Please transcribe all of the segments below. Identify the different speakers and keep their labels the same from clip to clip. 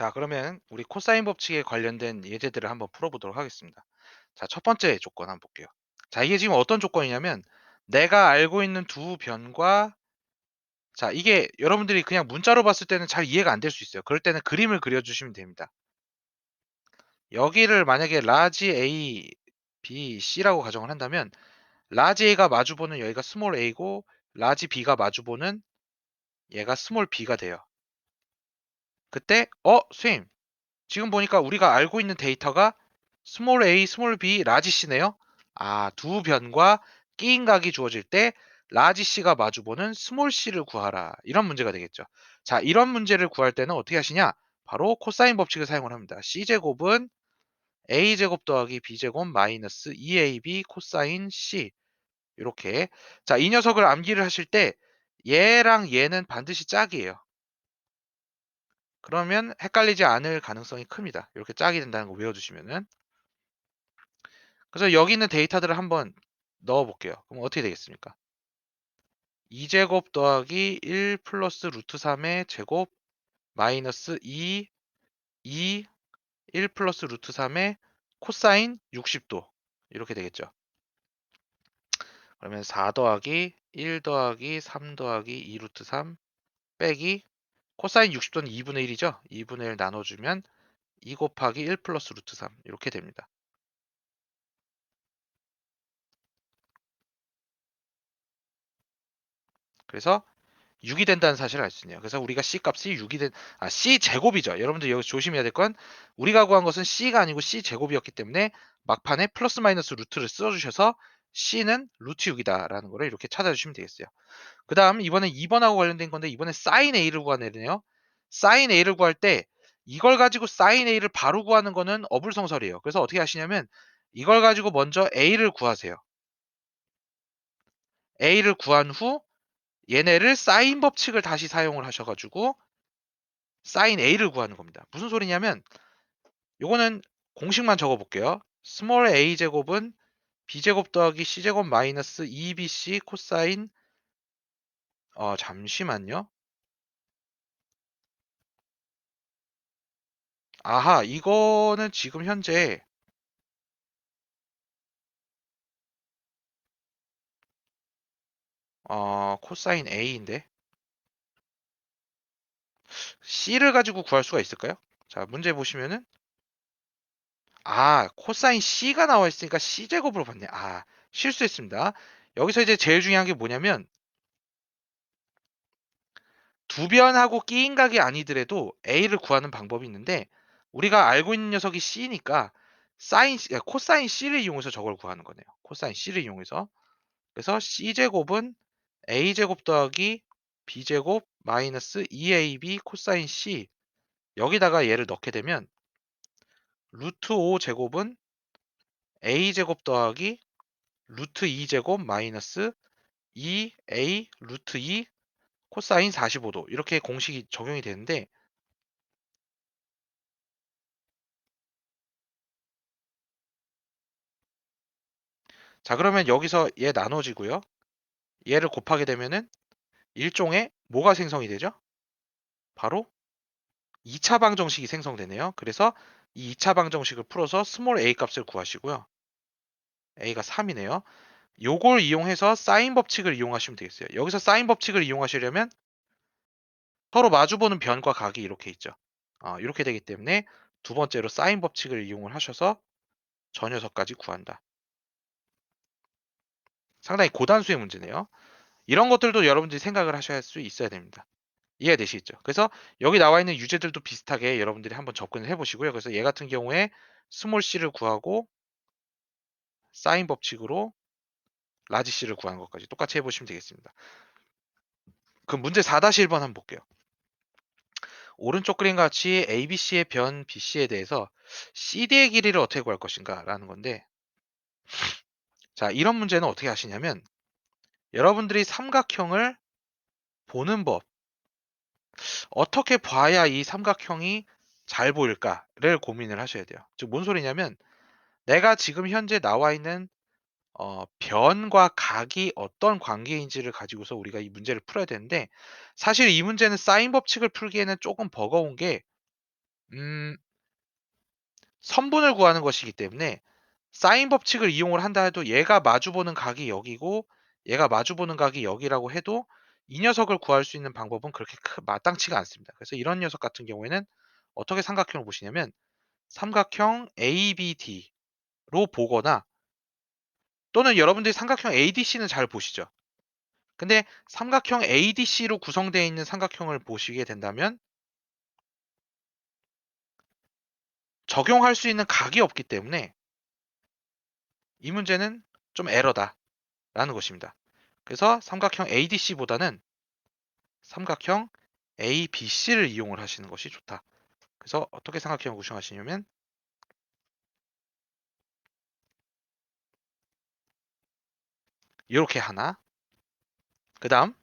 Speaker 1: 자, 그러면 우리 코사인 법칙에 관련된 예제들을 한번 풀어보도록 하겠습니다. 자, 첫 번째 조건 한번 볼게요. 자, 이게 지금 어떤 조건이냐면 내가 알고 있는 두 변과 자, 이게 여러분들이 그냥 문자로 봤을 때는 잘 이해가 안 될 수 있어요. 그럴 때는 그림을 그려주시면 됩니다. 여기를 만약에 라지 A, B, C라고 가정을 한다면 라지 A가 마주보는 여기가 스몰 a고 라지 B가 마주보는 얘가 스몰 b가 돼요. 그때 어, 선생님 지금 보니까 우리가 알고 있는 데이터가 스몰 a, 스몰 b, 라지 c네요. 아, 두 변과 끼인 각이 주어질 때 라지 c가 마주보는 스몰 c를 구하라. 이런 문제가 되겠죠. 자, 이런 문제를 구할 때는 어떻게 하시냐? 바로 코사인 법칙을 사용을 합니다. c제곱은 a제곱 더하기 b제곱 마이너스 2ab 코사인 c 이렇게 자, 이 녀석을 암기를 하실 때 얘랑 얘는 반드시 짝이에요. 그러면 헷갈리지 않을 가능성이 큽니다. 이렇게 짝이 된다는 거 외워주시면은. 그래서 여기 있는 데이터들을 한번 넣어 볼게요. 그럼 어떻게 되겠습니까? 2제곱 더하기 1 플러스 루트 3의 제곱 마이너스 2, 2, 1 플러스 루트 3의 코사인 60도 이렇게 되겠죠. 그러면 4 더하기 1 더하기 3 더하기 2 루트 3 빼기 코사인 60도는 2분의 1이죠. 2분의 1 나눠주면 2 곱하기 1 플러스 루트 3 이렇게 됩니다. 그래서 6이 된다는 사실을 알 수 있네요. 그래서 우리가 c 값이 6이 된, 아, c 제곱이죠. 여러분들 여기 조심해야 될 건 우리가 구한 것은 c가 아니고 c 제곱이었기 때문에 막판에 플러스 마이너스 루트를 써주셔서 c는 루트 6이다라는 거를 이렇게 찾아주시면 되겠어요. 그 다음 이번에 2번하고 관련된 건데 이번에 사인 a를 구하내네요. 사인 a를 구할 때 이걸 가지고 사인 a를 바로 구하는 거는 어불성설이에요. 그래서 어떻게 하시냐면 이걸 가지고 먼저 a를 구하세요. a를 구한 후 얘네를 사인 법칙을 다시 사용을 하셔가지고 사인 a를 구하는 겁니다. 무슨 소리냐면 요거는 공식만 적어볼게요. 스몰 a 제곱은 b제곱 더하기 c제곱 마이너스 2bc 코사인 어 잠시만요. 아하 이거는 지금 현재 어 코사인 a인데 c를 가지고 구할 수가 있을까요? 자 문제 보시면은 아 코사인 c가 나와 있으니까 c제곱으로 봤네. 아 실수했습니다. 여기서 이제 제일 중요한 게 뭐냐면 두 변하고 끼인 각이 아니더라도 a를 구하는 방법이 있는데 우리가 알고 있는 녀석이 c니까 사인 코사인 c를 이용해서 저걸 구하는 거네요. 코사인 c를 이용해서 그래서 c제곱은 a제곱 더하기 b제곱 마이너스 2ab 코사인 c 여기다가 얘를 넣게 되면 루트 5 제곱은 a제곱 더하기 루트 2 제곱 마이너스 2a 루트 2 코사인 45도 이렇게 공식이 적용이 되는데 자 그러면 여기서 얘 나눠지고요. 얘를 곱하게 되면은 일종의 뭐가 생성이 되죠? 바로 2차 방정식이 생성되네요. 그래서 이 2차 방정식을 풀어서 스몰 a 값을 구하시고요. a가 3이네요. 요걸 이용해서 사인 법칙을 이용하시면 되겠어요. 여기서 사인 법칙을 이용하시려면 서로 마주보는 변과 각이 이렇게 있죠. 어, 이렇게 되기 때문에 두 번째로 사인 법칙을 이용을 하셔서 저 녀석까지 구한다. 상당히 고단수의 문제네요. 이런 것들도 여러분들이 생각을 하셔야 수 있어야 됩니다. 이해되시겠죠? 그래서 여기 나와 있는 유제들도 비슷하게 여러분들이 한번 접근을 해보시고요. 그래서 얘 같은 경우에 스몰 c를 구하고 사인 법칙으로 라지 c를 구하는 것까지 똑같이 해보시면 되겠습니다. 그럼 문제 4-1번 한번 볼게요. 오른쪽 그림 같이 ABC의 변 BC에 대해서 CD의 길이를 어떻게 구할 것인가 라는 건데 자 이런 문제는 어떻게 하시냐면 여러분들이 삼각형을 보는 법 어떻게 봐야 이 삼각형이 잘 보일까를 고민을 하셔야 돼요. 즉 뭔 소리냐면 내가 지금 현재 나와 있는 어, 변과 각이 어떤 관계인지를 가지고서 우리가 이 문제를 풀어야 되는데 사실 이 문제는 사인 법칙을 풀기에는 조금 버거운 게 음 선분을 구하는 것이기 때문에 사인 법칙을 이용을 한다 해도 얘가 마주보는 각이 여기고 얘가 마주보는 각이 여기라고 해도 이 녀석을 구할 수 있는 방법은 그렇게 크 마땅치가 않습니다. 그래서 이런 녀석 같은 경우에는 어떻게 삼각형을 보시냐면 삼각형 ABD로 보거나 또는 여러분들이 삼각형 ADC는 잘 보시죠. 근데 삼각형 ADC로 구성되어 있는 삼각형을 보시게 된다면 적용할 수 있는 각이 없기 때문에 이 문제는 좀 에러다라는 것입니다. 그래서 삼각형 ADC보다는 삼각형 ABC를 이용을 하시는 것이 좋다. 그래서 어떻게 삼각형을 구성하시냐면 이렇게 하나 그 다음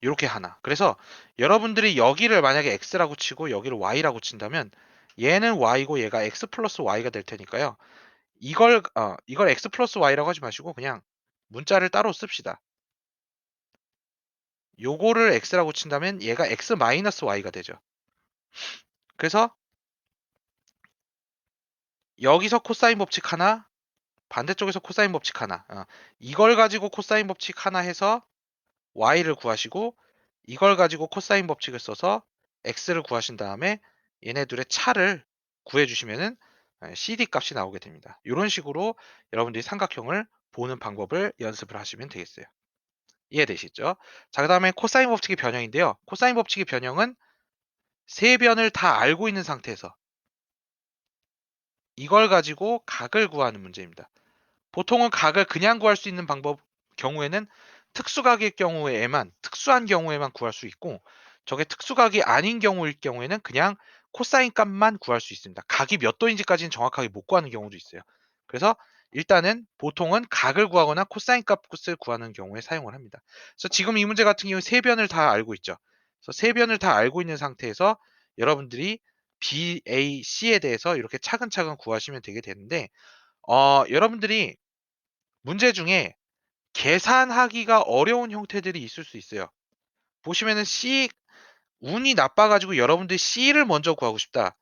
Speaker 1: 이렇게 하나 그래서 여러분들이 여기를 만약에 x라고 치고 여기를 y라고 친다면 얘는 y고 얘가 x 플러스 y가 될 테니까요. 이걸 어, 이걸 x 플러스 y라고 하지 마시고 그냥 문자를 따로 씁시다. 요거를 x라고 친다면 얘가 x 마이너스 y가 되죠. 그래서 여기서 코사인 법칙 하나 반대쪽에서 코사인 법칙 하나 어, 이걸 가지고 코사인 법칙 하나 해서 y를 구하시고 이걸 가지고 코사인 법칙을 써서 x를 구하신 다음에 얘네들의 차를 구해주시면은 CD 값이 나오게 됩니다. 이런 식으로 여러분들이 삼각형을 보는 방법을 연습을 하시면 되겠어요. 이해되시죠? 자, 그 다음에 코사인 법칙의 변형인데요. 코사인 법칙의 변형은 세 변을 다 알고 있는 상태에서 이걸 가지고 각을 구하는 문제입니다. 보통은 각을 그냥 구할 수 있는 방법 경우에는 특수각일 경우에만 특수한 경우에만 구할 수 있고 저게 특수각이 아닌 경우일 경우에는 그냥 코사인 값만 구할 수 있습니다. 각이 몇 도인지까지는 정확하게 못 구하는 경우도 있어요. 그래서 일단은 보통은 각을 구하거나 코사인 값을 구하는 경우에 사용을 합니다. 그래서 지금 이 문제 같은 경우 세 변을 다 알고 있죠. 그래서 세 변을 다 알고 있는 상태에서 여러분들이 B, A, C에 대해서 이렇게 차근차근 구하시면 되게 되는데 어, 여러분들이 문제 중에 계산하기가 어려운 형태들이 있을 수 있어요. 보시면은 C 운이 나빠가지고 여러분들이 C를 먼저 구하고 싶다.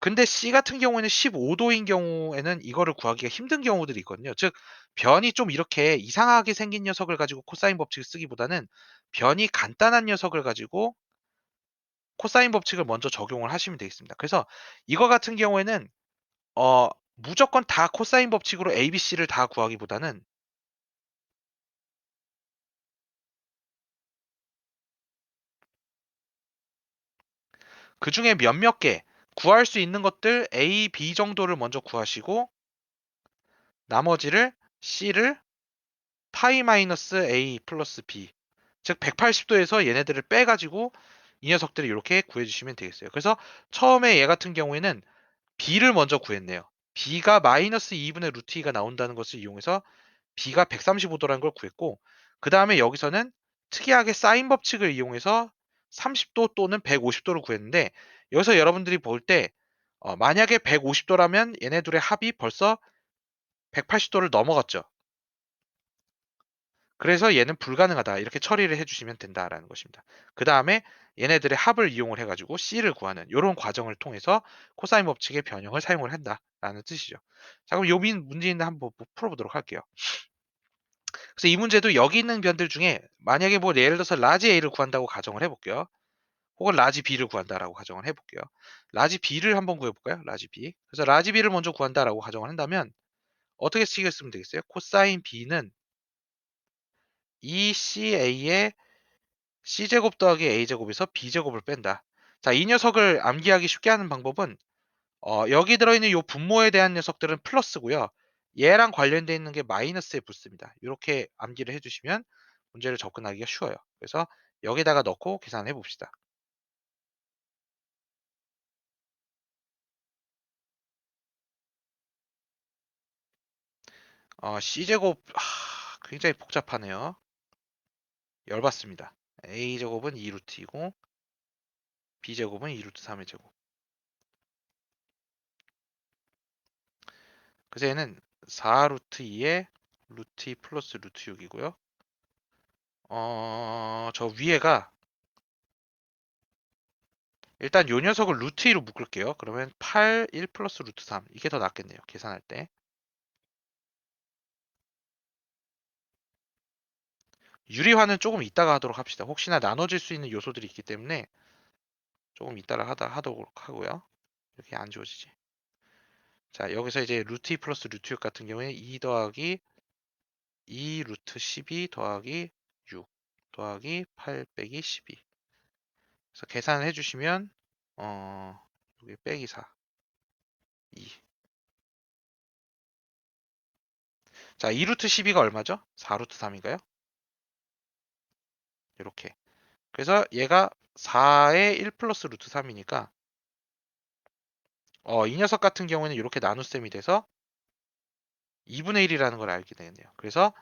Speaker 1: 근데 C 같은 경우에는 15도인 경우에는 이거를 구하기가 힘든 경우들이 있거든요. 즉 변이 좀 이렇게 이상하게 생긴 녀석을 가지고 코사인 법칙을 쓰기보다는 변이 간단한 녀석을 가지고 코사인 법칙을 먼저 적용을 하시면 되겠습니다. 그래서 이거 같은 경우에는 어, 무조건 다 코사인 법칙으로 ABC를 다 구하기보다는 그 중에 몇몇 개 구할 수 있는 것들 A, B 정도를 먼저 구하시고 나머지를 C를 파이 마이너스 A 플러스 B 즉 180도에서 얘네들을 빼가지고 이 녀석들을 이렇게 구해주시면 되겠어요. 그래서 처음에 얘 같은 경우에는 B를 먼저 구했네요. B가 마이너스 2분의 루트 2가 나온다는 것을 이용해서 B가 135도라는 걸 구했고 그 다음에 여기서는 특이하게 사인 법칙을 이용해서 30도 또는 150도를 구했는데 여기서 여러분들이 볼때 어, 만약에 150도라면 얘네 둘의 합이 벌써 180도를 넘어갔죠. 그래서 얘는 불가능하다 이렇게 처리를 해주시면 된다라는 것입니다. 그 다음에 얘네들의 합을 이용을 해가지고 C를 구하는 이런 과정을 통해서 코사인 법칙의 변형을 사용을 한다라는 뜻이죠. 자 그럼 요 문제인데 한번 풀어보도록 할게요. 그래서 이 문제도 여기 있는 변들 중에 만약에 뭐 예를 들어서 라지 A를 구한다고 가정을 해볼게요. 혹은 라지 B를 구한다라고 가정을 해볼게요. 라지 B를 한번 구해볼까요? 라지 B. 그래서 라지 B를 먼저 구한다라고 가정을 한다면 어떻게 쓰겠으면 되겠어요? 코사인 B는 ECA의 C제곱 더하기 A제곱에서 B제곱을 뺀다. 자, 이 녀석을 암기하기 쉽게 하는 방법은 어, 여기 들어있는 이 분모에 대한 녀석들은 플러스고요. 얘랑 관련되어 있는 게 마이너스에 붙습니다. 이렇게 암기를 해주시면 문제를 접근하기가 쉬워요. 그래서 여기다가 넣고 계산해 봅시다. 어, C제곱 하, 굉장히 복잡하네요. 열받습니다. A제곱은 2루트이고 B제곱은 2루트 3의 제곱. 그래서 얘는 4 루트 2에 루트 2 플러스 루트 6이고요. 어, 저 위에가 일단 요 녀석을 루트 2로 묶을게요. 그러면 8, 1 플러스 루트 3 이게 더 낫겠네요. 계산할 때. 유리화는 조금 이따가 하도록 합시다. 혹시나 나눠질 수 있는 요소들이 있기 때문에 조금 이따가 하다 하도록 하고요. 이렇게 안 지워지지. 자, 여기서 이제 루트 2 플러스 루트 6 같은 경우에 2 더하기 2 루트 12 더하기 6 더하기 8 빼기 12. 그래서 계산을 해주시면 어 여기 빼기 4 2. 자, 2 루트 12가 얼마죠? 4 루트 3인가요? 이렇게. 그래서 얘가 4의 1 플러스 루트 3이니까 어, 이 녀석 같은 경우에는 이렇게 나눗셈이 돼서 2분의 1이라는 걸 알게 되겠네요. 그래서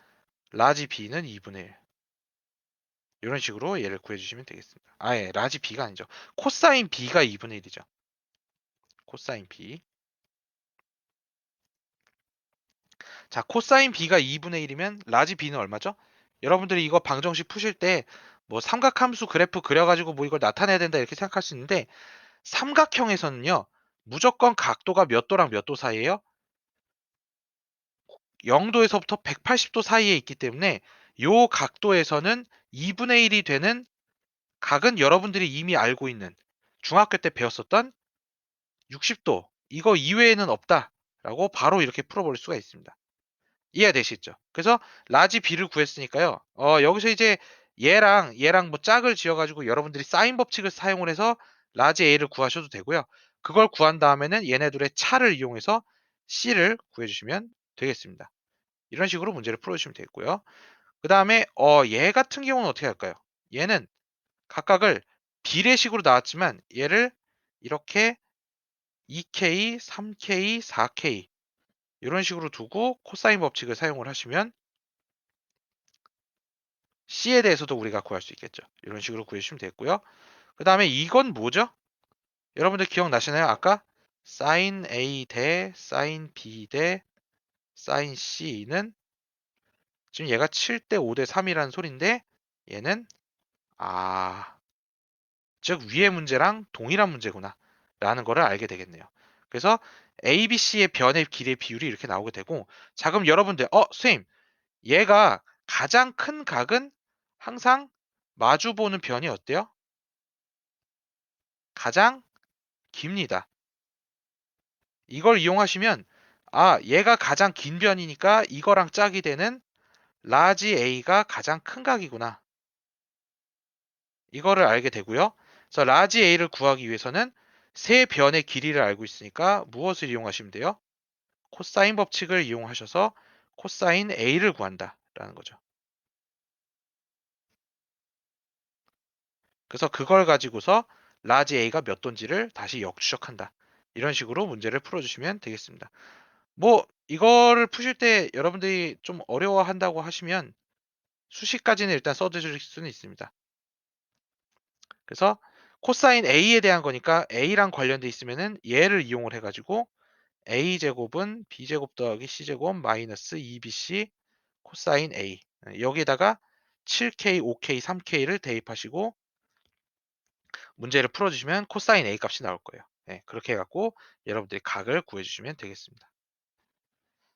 Speaker 1: 라지 b는 2분의 1. 이런 식으로 얘를 구해주시면 되겠습니다. 아예 라지 b가 아니죠. 코사인 b가 2분의 1이죠. 코사인 b. 자, 코사인 b가 2분의 1이면 라지 b는 얼마죠? 여러분들이 이거 방정식 푸실 때 뭐 삼각함수 그래프 그려가지고 뭐 이걸 나타내야 된다 이렇게 생각할 수 있는데 삼각형에서는요 무조건 각도가 몇 도랑 몇 도 사이에요? 0도에서부터 180도 사이에 있기 때문에 요 각도에서는 2분의 1이 되는 각은 여러분들이 이미 알고 있는 중학교 때 배웠었던 60도 이거 이외에는 없다라고 바로 이렇게 풀어볼 수가 있습니다. 이해되시죠? 그래서 라지 b를 구했으니까요. 어, 여기서 이제 얘랑 얘랑 뭐 짝을 지어가지고 여러분들이 사인 법칙을 사용을 해서 라지 a를 구하셔도 되고요. 그걸 구한 다음에는 얘네들의 차를 이용해서 c를 구해주시면 되겠습니다. 이런 식으로 문제를 풀어주시면 되겠고요. 그 다음에 어, 얘 같은 경우는 어떻게 할까요? 얘는 각각을 비례식으로 나왔지만 얘를 이렇게 2k, 3k, 4k 이런 식으로 두고 코사인 법칙을 사용을 하시면 C에 대해서도 우리가 구할 수 있겠죠. 이런 식으로 구해주시면 되겠고요. 그 다음에 이건 뭐죠? 여러분들 기억나시나요? 아까 sin A 대 sin B 대 sin C는 지금 얘가 7대 5대 3이라는 소리인데 얘는 아, 즉 위의 문제랑 동일한 문제구나 라는 거를 알게 되겠네요. 그래서 ABC의 변의 길이의 비율이 이렇게 나오게 되고 자 그럼 여러분들 어 선생님 얘가 가장 큰 각은 항상 마주보는 변이 어때요? 가장 깁니다. 이걸 이용하시면 아 얘가 가장 긴 변이니까 이거랑 짝이 되는 라지 A가 가장 큰 각이구나. 이거를 알게 되고요. 그래서 라지 A를 구하기 위해서는 세 변의 길이를 알고 있으니까 무엇을 이용하시면 돼요? 코사인 법칙을 이용하셔서 코사인 A를 구한다 라는 거죠. 그래서 그걸 가지고서 라지 A가 몇 돈지를 다시 역추적한다. 이런 식으로 문제를 풀어주시면 되겠습니다. 뭐 이거를 푸실 때 여러분들이 좀 어려워한다고 하시면 수식까지는 일단 써주실 수는 있습니다. 그래서 코사인 A에 대한 거니까 A랑 관련돼 있으면은 얘를 이용을 해가지고 A제곱은 B제곱 더하기 C제곱 마이너스 2BC 코사인 A 여기에다가 7K, 5K, 3K를 대입하시고 문제를 풀어주시면 코사인 A 값이 나올 거예요. 네, 그렇게 해갖고 여러분들이 각을 구해주시면 되겠습니다.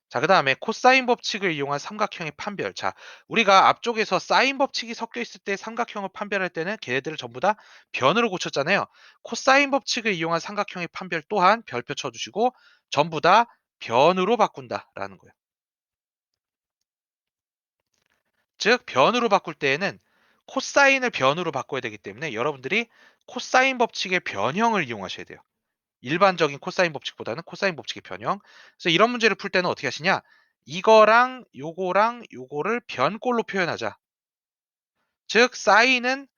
Speaker 1: 자, 그 다음에 코사인 법칙을 이용한 삼각형의 판별. 자, 우리가 앞쪽에서 사인 법칙이 섞여 있을 때 삼각형을 판별할 때는 걔네들을 전부 다 변으로 고쳤잖아요. 코사인 법칙을 이용한 삼각형의 판별 또한 별표 쳐주시고 전부 다 변으로 바꾼다라는 거예요. 즉, 변으로 바꿀 때에는 코사인을 변으로 바꿔야 되기 때문에 여러분들이 코사인 법칙의 변형을 이용하셔야 돼요. 일반적인 코사인 법칙보다는 코사인 법칙의 변형. 그래서 이런 문제를 풀 때는 어떻게 하시냐? 이거랑 요거랑 요거를 변꼴로 표현하자. 즉 사인은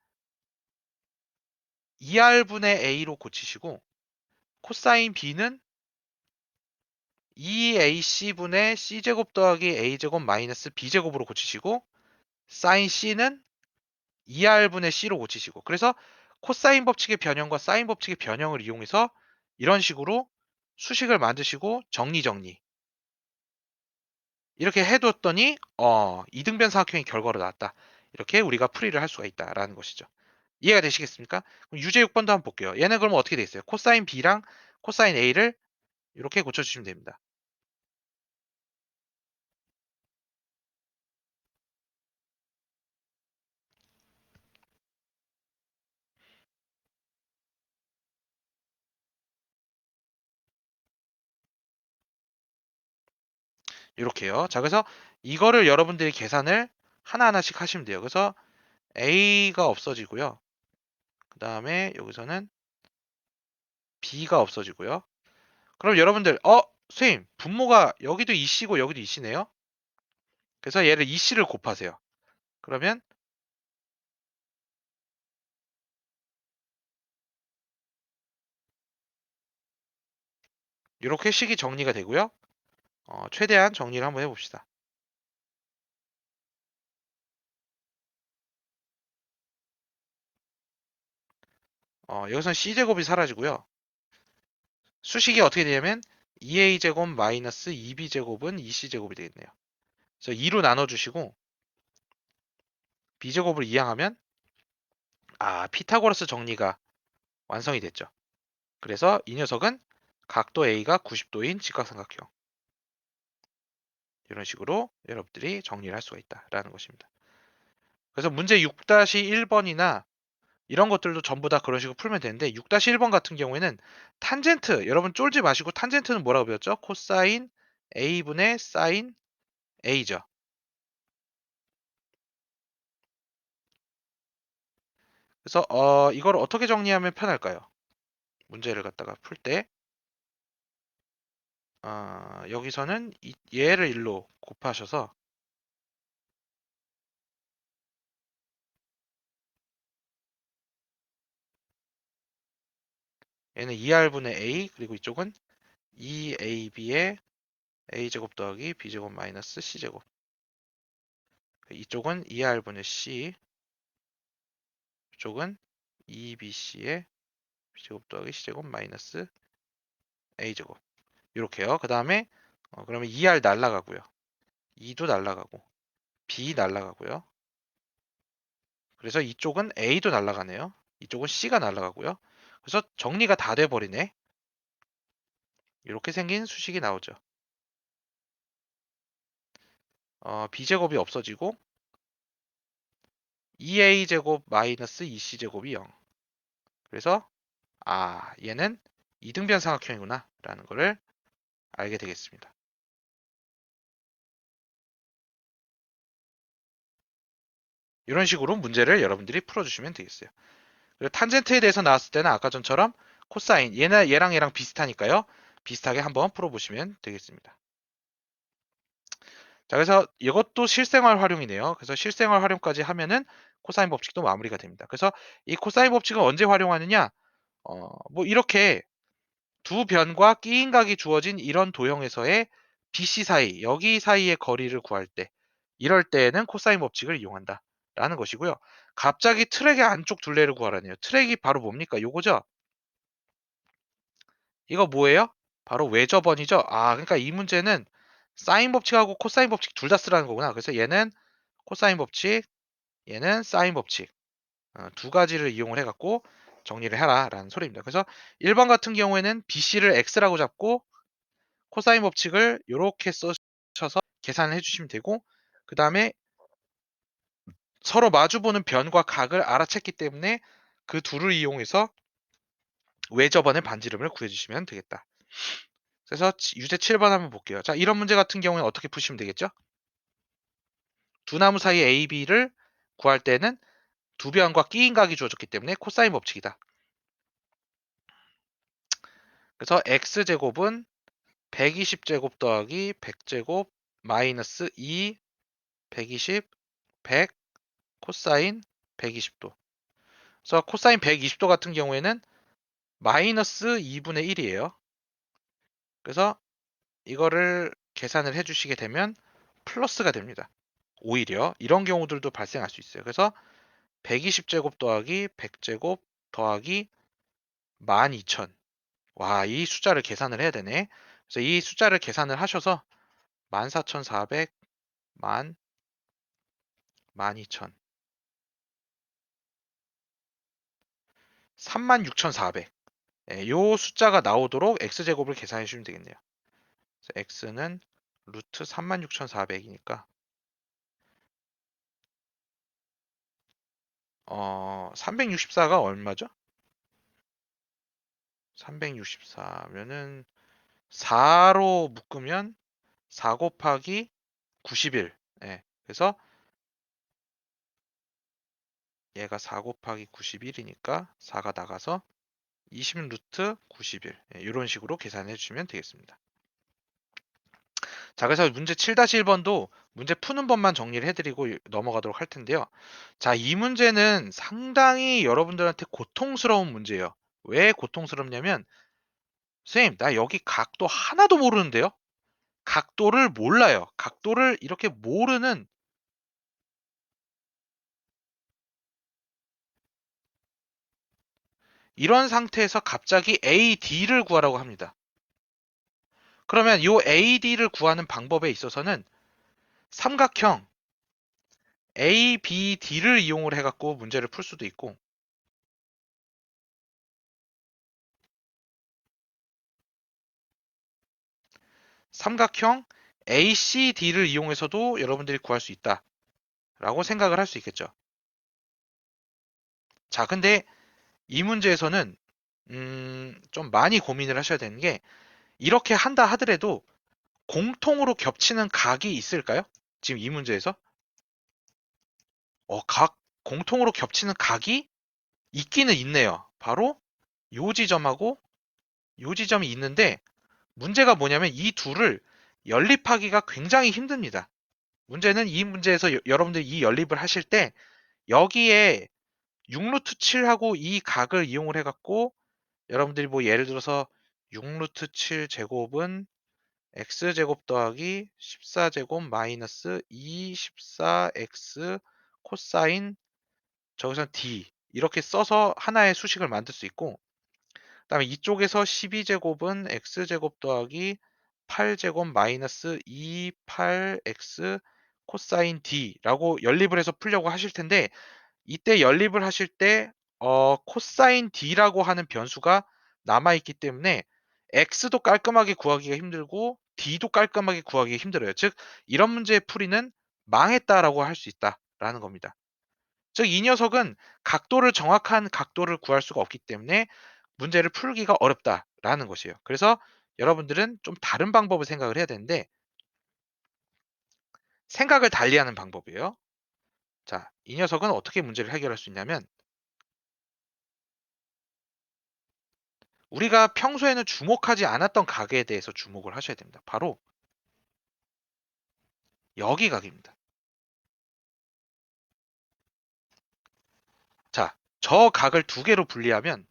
Speaker 1: 2r분의 a로 고치시고 코사인 b는 2ac분의 c제곱 더하기 a제곱 마이너스 b제곱으로 고치시고 사인 c는 2r분의 c로 고치시고 그래서 코사인 법칙의 변형과 사인 법칙의 변형을 이용해서 이런 식으로 수식을 만드시고 정리 정리 이렇게 해뒀더니 어, 이등변 삼각형이 결과로 나왔다. 이렇게 우리가 풀이를 할 수가 있다라는 것이죠. 이해가 되시겠습니까? 그럼 유제 6번도 한번 볼게요. 얘는 그러면 어떻게 돼 있어요? 코사인 B랑 코사인 A를 이렇게 고쳐주시면 됩니다. 이렇게요. 자, 그래서 이거를 여러분들이 계산을 하나하나씩 하시면 돼요. 그래서 A가 없어지고요. 그 다음에 여기서는 B가 없어지고요. 그럼 여러분들, 어, 선생님, 분모가 여기도 이씨고 여기도 이씨네요. 그래서 얘를 이씨를 곱하세요. 그러면 이렇게 식이 정리가 되고요. 어, 최대한 정리를 한번 해봅시다. 어, 여기서는 c제곱이 사라지고요. 수식이 어떻게 되냐면 2a제곱 마이너스 2b제곱은 2c제곱이 되겠네요. 그래서 2로 나눠주시고 b제곱을 이항하면 아 피타고라스 정리가 완성이 됐죠. 그래서 이 녀석은 각도 A가 90도인 직각삼각형 이런 식으로 여러분들이 정리를 할 수가 있다라는 것입니다. 그래서 문제 6-1번이나 이런 것들도 전부 다 그런 식으로 풀면 되는데 6-1번 같은 경우에는 탄젠트 여러분 쫄지 마시고 탄젠트는 뭐라고 배웠죠? 코사인 A분의 사인 A죠. 그래서 어, 이걸 어떻게 정리하면 편할까요? 문제를 갖다가 풀 때 어, 여기서는 이, 얘를 1로 곱하셔서 얘는 2r분의 a 그리고 이쪽은 2ab의 a제곱 더하기 b제곱 마이너스 c제곱. 이쪽은 2r분의 c 이쪽은 2bc의 b제곱 더하기 c제곱 마이너스 a제곱 이렇게요. 그 다음에 어, 그러면 2r 날라가고요. 2도 날라가고 b 날라가고요. 그래서 이쪽은 a도 날라가네요. 이쪽은 c가 날라가고요. 그래서 정리가 다 돼버리네. 이렇게 생긴 수식이 나오죠. 어, b제곱이 없어지고 2a제곱 마이너스 2c제곱이 0. 그래서 아 얘는 이등변 삼각형이구나 라는 것을 알게 되겠습니다. 이런 식으로 문제를 여러분들이 풀어주시면 되겠어요. 그리고 탄젠트에 대해서 나왔을 때는 아까 전처럼 코사인 얘는 얘랑 얘랑 비슷하니까요. 비슷하게 한번 풀어보시면 되겠습니다. 자 그래서 이것도 실생활 활용이네요. 그래서 실생활 활용까지 하면은 코사인 법칙도 마무리가 됩니다. 그래서 이 코사인 법칙을 언제 활용하느냐? 어, 뭐 이렇게 두 변과 끼인각이 주어진 이런 도형에서의 BC 사이, 여기 사이의 거리를 구할 때 이럴 때에는 코사인 법칙을 이용한다. 라는 것이고요. 갑자기 트랙의 안쪽 둘레를 구하라네요. 트랙이 바로 뭡니까? 요거죠? 이거 뭐예요? 바로 외접원이죠. 아, 그러니까 이 문제는 사인 법칙하고 코사인 법칙 둘 다 쓰라는 거구나. 그래서 얘는 코사인 법칙, 얘는 사인 법칙 어, 두 가지를 이용을 해갖고 정리를 해라 라는 소리입니다. 그래서 1번 같은 경우에는 BC를 X라고 잡고 코사인 법칙을 이렇게 써셔서 계산을 해주시면 되고 그 다음에 서로 마주보는 변과 각을 알아챘기 때문에 그 둘을 이용해서 외접원의 반지름을 구해주시면 되겠다. 그래서 유제 7번 한번 볼게요. 자, 이런 문제 같은 경우에 어떻게 푸시면 되겠죠? 두 나무 사이 A, B를 구할 때는 두 변과 끼인 각이 주어졌기 때문에 코사인 법칙이다. 그래서 x제곱은 120제곱 더하기 100제곱 마이너스 2, 120, 100 코사인 120도. 그래서 코사인 120도 같은 경우에는 마이너스 2분의 1이에요. 그래서 이거를 계산을 해주시게 되면 플러스가 됩니다. 오히려 이런 경우들도 발생할 수 있어요. 그래서 120제곱 더하기 100제곱 더하기 12,000. 와, 이 숫자를 계산을 해야 되네. 그래서 이 숫자를 계산을 하셔서 14,400, 1만, 12,000. 36,400. 예, 요 숫자가 나오도록 x제곱을 계산해 주시면 되겠네요. x는 루트 36,400이니까 어, 364가 얼마죠? 364면은 4로 묶으면 4 곱하기 91. 예. 그래서 얘가 4 곱하기 91이니까 4가 나가서 20 루트 91. 예, 이런 식으로 계산해 주시면 되겠습니다. 자, 그래서 문제 7-1번도 문제 푸는 법만 정리를 해드리고 넘어가도록 할 텐데요. 자, 이 문제는 상당히 여러분들한테 고통스러운 문제예요. 왜 고통스럽냐면, 선생님, 나 여기 각도 하나도 모르는데요? 각도를 몰라요. 각도를 이렇게 모르는 이런 상태에서 갑자기 AD를 구하라고 합니다. 그러면 이 AD를 구하는 방법에 있어서는 삼각형 ABD를 이용을 해갖고 문제를 풀 수도 있고 삼각형 ACD를 이용해서도 여러분들이 구할 수 있다 라고 생각을 할 수 있겠죠. 자, 근데 이 문제에서는 음, 좀 많이 고민을 하셔야 되는 게 이렇게 한다 하더라도 공통으로 겹치는 각이 있을까요? 지금 이 문제에서 어, 각 공통으로 겹치는 각이 있기는 있네요. 바로 요 지점하고 요 지점이 있는데 문제가 뭐냐면 이 둘을 연립하기가 굉장히 힘듭니다. 문제는 이 문제에서 여, 러분들이 이 연립을 하실 때 여기에 6루트 7하고 이 각을 이용을 해갖고 여러분들이 뭐 예를 들어서 6루트 7 제곱은 x제곱 더하기 14제곱 마이너스 2 14x 코사인 저기서 d. 이렇게 써서 하나의 수식을 만들 수 있고 그 다음에 이쪽에서 12제곱은 x제곱 더하기 8제곱 마이너스 2 8x 코사인 d라고 연립을 해서 풀려고 하실 텐데 이때 연립을 하실 때 어, 코사인 d라고 하는 변수가 남아 있기 때문에 x도 깔끔하게 구하기가 힘들고 d도 깔끔하게 구하기가 힘들어요. 즉 이런 문제의 풀이는 망했다라고 할 수 있다라는 겁니다. 즉 이 녀석은 각도를 정확한 각도를 구할 수가 없기 때문에 문제를 풀기가 어렵다라는 것이에요. 그래서 여러분들은 좀 다른 방법을 생각을 해야 되는데 생각을 달리하는 방법이에요. 자, 이 녀석은 어떻게 문제를 해결할 수 있냐면 우리가 평소에는 주목하지 않았던 가게에 대해서 주목을 하셔야 됩니다. 바로 여기 가게입니다. 자, 저 각을 두 개로 분리하면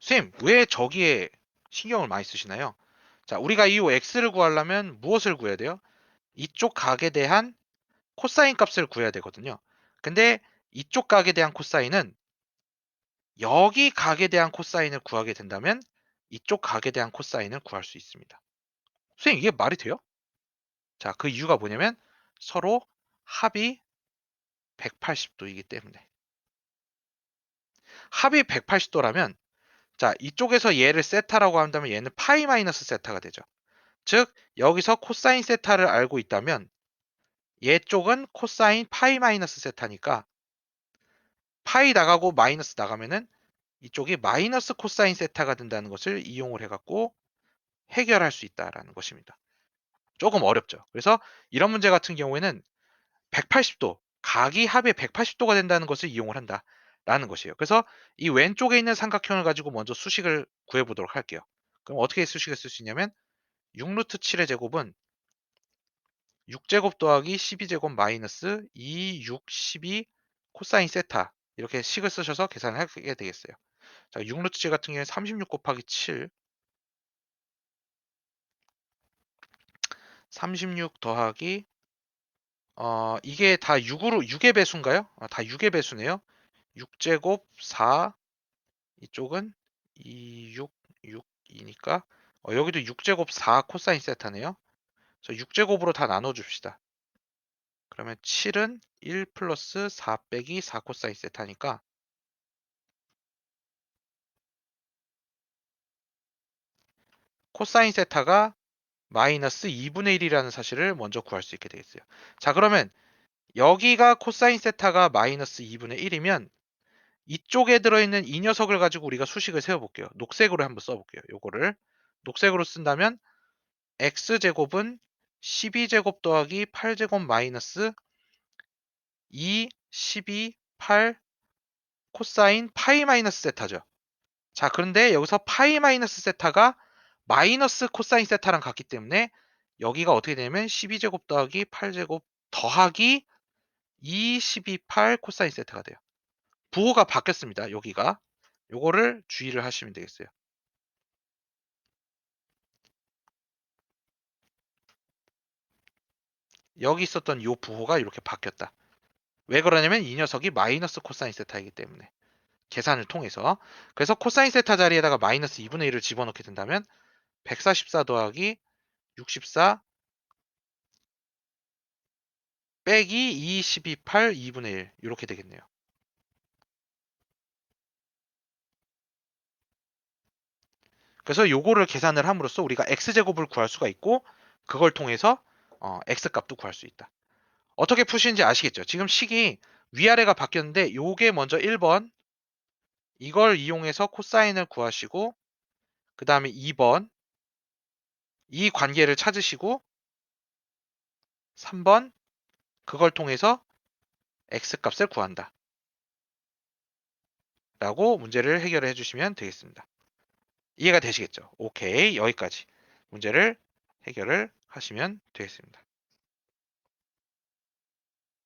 Speaker 1: 쌤, 왜 저기에 신경을 많이 쓰시나요? 자, 우리가 이 x를 구하려면 무엇을 구해야 돼요? 이쪽 각에 대한 코사인 값을 구해야 되거든요. 근데 이쪽 각에 대한 코사인은 여기 각에 대한 코사인을 구하게 된다면 이쪽 각에 대한 코사인을 구할 수 있습니다. 선생님 이게 말이 돼요? 자, 그 이유가 뭐냐면 서로 합이 180도이기 때문에 합이 180도라면 자, 이쪽에서 얘를 세타라고 한다면 얘는 파이 마이너스 세타가 되죠. 즉, 여기서 코사인 세타를 알고 있다면 얘 쪽은 코사인 파이 마이너스 세타니까 파이 나가고 마이너스 나가면은 이쪽이 마이너스 코사인 세타가 된다는 것을 이용을 해갖고 해결할 수 있다라는 것입니다. 조금 어렵죠. 그래서 이런 문제 같은 경우에는 180도, 각이 합의 180도가 된다는 것을 이용을 한다. 라는 것이에요. 그래서 이 왼쪽에 있는 삼각형을 가지고 먼저 수식을 구해보도록 할게요. 그럼 어떻게 수식을 쓸 수 있냐면 6루트 7의 제곱은 6제곱 더하기 12제곱 마이너스 2, 6, 12 코사인 세타 이렇게 식을 쓰셔서 계산을 하게 되겠어요. 자, 6루트 7 같은 경우에 36 곱하기 7 36 더하기 어, 이게 다 6으로 6의 배수인가요? 아, 다 6의 배수네요. 6제곱 4 이쪽은 2, 6, 6, 2니까 어, 여기도 6제곱 4 코사인 세타네요. 그래서 6제곱으로 다 나눠줍시다. 그러면 7은 1 플러스 4 빼기 4 코사인 세타니까 코사인 세타가 마이너스 2분의 1이라는 사실을 먼저 구할 수 있게 되겠어요. 자 그러면 여기가 코사인 세타가 마이너스 2분의 1이면 이쪽에 들어있는 이 녀석을 가지고 우리가 수식을 세워볼게요. 녹색으로 한번 써볼게요. 요거를 녹색으로 쓴다면 x제곱은 12제곱 더하기 8제곱 마이너스 2, 12, 8 코사인 파이 마이너스 세타죠. 자 그런데 여기서 파이 마이너스 세타가 마이너스 코사인 세타랑 같기 때문에 여기가 어떻게 되냐면 12제곱 더하기 8제곱 더하기 2, 12, 8 코사인 세타가 돼요. 부호가 바뀌었습니다. 여기가. 요거를 주의를 하시면 되겠어요. 여기 있었던 요 부호가 이렇게 바뀌었다. 왜 그러냐면 이 녀석이 마이너스 코사인 세타이기 때문에 계산을 통해서 그래서 코사인 세타 자리에다가 마이너스 2분의 1을 집어넣게 된다면 144 더하기 64 빼기 2, 12, 8, 2분의 1 이렇게 되겠네요. 그래서 요거를 계산을 함으로써 우리가 x제곱을 구할 수가 있고 그걸 통해서 어, x값도 구할 수 있다. 어떻게 푸시는지 아시겠죠? 지금 식이 위아래가 바뀌었는데 요게 먼저 1번 이걸 이용해서 코사인을 구하시고 그 다음에 2번 이 관계를 찾으시고 3번 그걸 통해서 x값을 구한다. 라고 문제를 해결해 주시면 되겠습니다. 이해가 되시겠죠? 오케이 여기까지 문제를 해결을 하시면 되겠습니다.